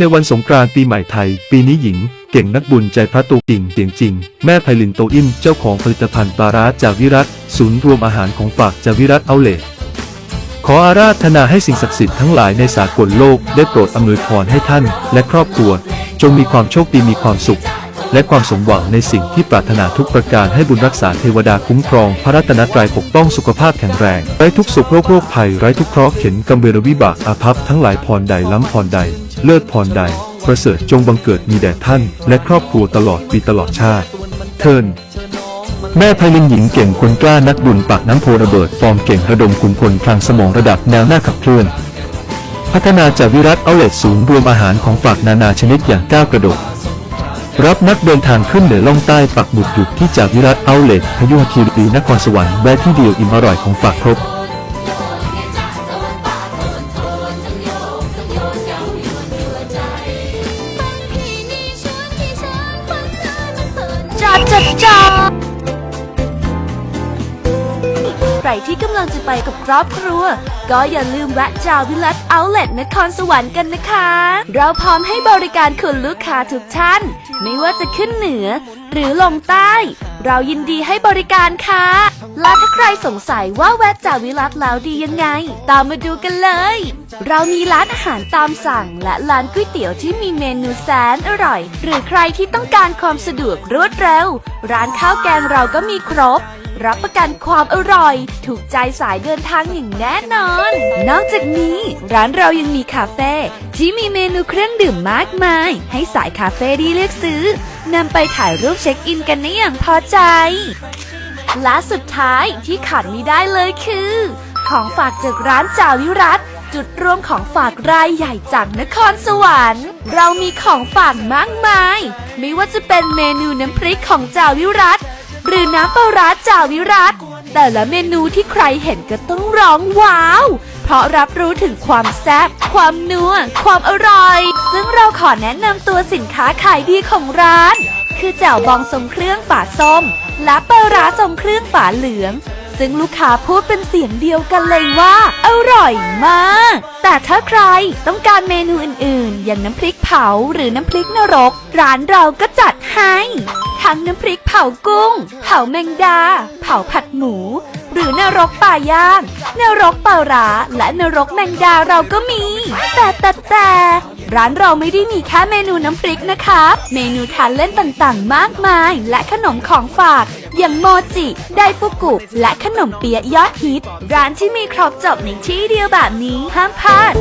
ในวันสงกรานต์ปีใหม่ไทย ปีนี้หญิง เก่งนักบุญใจพระตัวจริงเสียงจริง แม่ไพลินโตอิมเจ้าของผลิตภัณฑ์ปลาร้าจากวิรัตศูนย์รวมอาหารของฝากจากวิรัตเอาเลขออาราธนาให้สิ่งศักดิ์สิทธิ์ทั้งหลายในสากลโลกได้โปรดอำนวยพรให้ท่าน และครอบครัว จงมีความโชคดีมีความสุข และความสมหวังในสิ่งที่ปรารถนาทุกประการให้บุญรักษาเทวดาคุ้มครองพระรัตนตรัยปกป้องสุขภาพแข็งแรงไร้ทุกสุขโรคโรคภัยไร้ทุกเคราะห์เข็นกำเบรวิบากอาภัพทั้งหลายพรใดล้ำพรใด เลิศพรใด ประเสริฐจงบังเกิดมีแด่ท่าน และครอบครัวตลอดปีตลอดชาติ เทินแม่ไพลินหญิงเก่งคนกล้านักบุญปากน้ำโพระเบิด ฟอร์มเก่งระดมขุมพลพลังสมองระดับแนวหน้าขับเคลื่อน พัฒนาจากวิรัตเอาเลตศูนย์รวมอาหารของฝากนานาชนิดอย่างก้าวกระโดดรับนักเดินทางขึ้นเหนือล่องใต้ปักหมุดหยุดที่จากวิรัตเอาเลตพยุหคีรีนครสวรรค์แวะที่เดียวอิ่มอร่อยของฝากครบ จอด รที่กำลังจะไปกับครอบครัว ก็อย่าลืมแวะจาวิลัสเอาเลตนครสวรรค์กันนะคะ เราพร้อมให้บริการคุณลูกค้าทุกท่าน ไม่ว่าจะขึ้นเหนือ หรือลงใต้ เรายินดีให้บริการค่ะ และถ้าใครสงสัยว่าแวะจาวิลัสแล้วดียังไง ตามมาดูกันเลย เรามีร้านอาหารตามสั่ง และร้านก๋วยเตี๋ยวที่มีเมนูแสนอร่อย หรือใครที่ต้องการความสะดวกรวดเร็ว ร้านข้าวแกงเราก็มีครบ รับประกันความอร่อย ถูกใจสายเดินทางอย่างแน่นอน นอกจากนี้ร้านเรายังมีคาเฟ่ที่มีเมนูเครื่องดื่มมากมาย ให้สายคาเฟ่ได้เลือกซื้อนำไปถ่ายรูปเช็คอินกันได้อย่างพอใจ และสุดท้ายที่ขาดไม่ได้เลยคือ ของฝากจากร้านจาวิรัตจุดรวมของฝากรายใหญ่จากนครสวรรค์ เรามีของฝากมากมาย ไม่ว่าจะเป็นเมนูน้ำพริกของจาวิรัต หรือน้ำปลาร้าจาวิรัตแต่ละเมนูที่ใครเห็นก็ต้องร้องว้าว เพราะรับรู้ถึงความแซ่บความนัวความอร่อย ซึ่งเราขอแนะนำตัวสินค้าขายดีของร้าน คือแจ่วบองทรงเครื่องฝาส้มและปลาร้าทรงเครื่องฝาเหลือง ซึ่งลูกค้าพูดเป็นเสียงเดียวกันเลยว่า อร่อยมาก แต่ถ้าใครต้องการเมนูอื่นๆ อย่างน้ำพริกเผาหรือน้ำพริกนรก ร้านเราก็จัดให้ ทั้งน้ำพริกเผากุ้ง เผาแมงดา เผาผัดหมู หรือนรกป่าย่าง นรกเปลาร้าและนรกแมงดาเราก็มี แต่แต่แต่ร้านเราไม่ได้มีแค่เมนูน้ำพริกนะคะ เมนูทานเล่นต่างๆ มากมาย และขนมของฝาก อย่างโมจิ ไดฟุกุ และขนมเปี๊ยะยอดฮิต ร้านที่มีครบจบในที่เดียวแบบนี้ห้ามพลาด